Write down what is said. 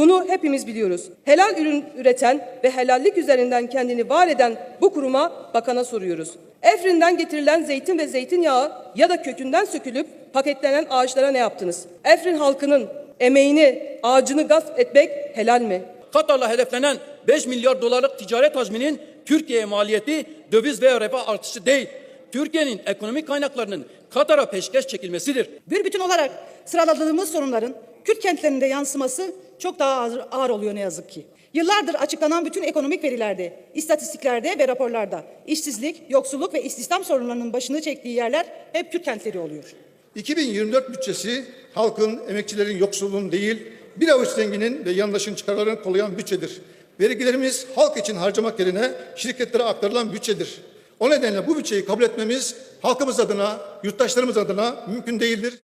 Bunu hepimiz biliyoruz. Helal ürün üreten ve helallik üzerinden kendini var eden bu kuruma bakana soruyoruz. Efrin'den getirilen zeytin ve zeytinyağı ya da kökünden sökülüp paketlenen ağaçlara ne yaptınız? Efrin halkının emeğini, ağacını gasp etmek helal mi? Katar'la hedeflenen 5 milyar dolarlık ticaret hacminin Türkiye'ye maliyeti döviz ve refah artışı değil. Türkiye'nin ekonomik kaynaklarının Katar'a peşkeş çekilmesidir. Bir bütün olarak sıraladığımız sorunların Kürt kentlerinde yansıması çok daha ağır, oluyor ne yazık ki. Yıllardır açıklanan bütün ekonomik verilerde, istatistiklerde ve raporlarda işsizlik, yoksulluk ve istihdam sorunlarının başını çektiği yerler hep Kürt kentleri oluyor. 2024 bütçesi halkın, emekçilerin yoksulluğun değil, bir avuç zenginin ve yandaşın çıkarlarını kollayan bütçedir. Vergilerimiz halk için harcamak yerine şirketlere aktarılan bütçedir. O nedenle bu bütçeyi kabul etmemiz halkımız adına, yurttaşlarımız adına mümkün değildir.